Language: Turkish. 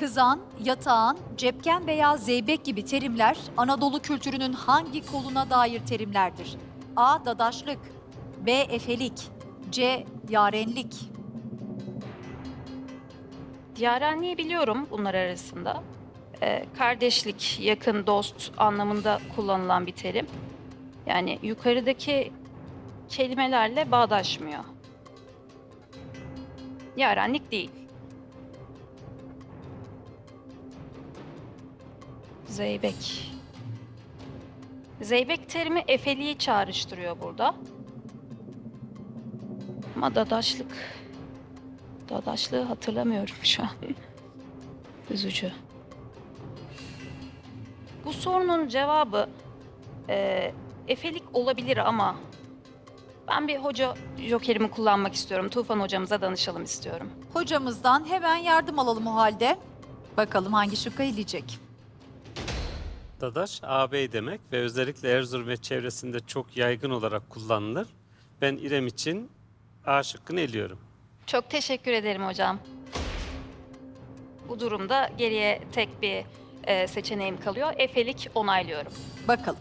Kızan, yatağan, cepken veya zeybek gibi terimler Anadolu kültürünün hangi koluna dair terimlerdir? A. Dadaşlık B. Efelik C. Yarenlik Yarenliği biliyorum bunlar arasında. Ee, kardeşlik, yakın dost anlamında kullanılan bir terim. Yani yukarıdaki kelimelerle bağdaşmıyor. Yarenlik değil. Zeybek. Zeybek terimi efeliği çağrıştırıyor burada. Ama dadaşlık. Dadaşlığı hatırlamıyorum şu an. Üzücü. Bu sorunun cevabı e, efelik olabilir ama ben bir hoca jokerimi kullanmak istiyorum. Tufan hocamıza danışalım istiyorum. Hocamızdan hemen yardım alalım o halde. Bakalım hangi şıkka eleyecek. Dadaş ağabey demek ve özellikle Erzurum ve çevresinde çok yaygın olarak kullanılır. Ben İrem için A şıkkını eliyorum. Çok teşekkür ederim hocam. Bu durumda geriye tek bir e, seçeneğim kalıyor. Efelik onaylıyorum. Bakalım.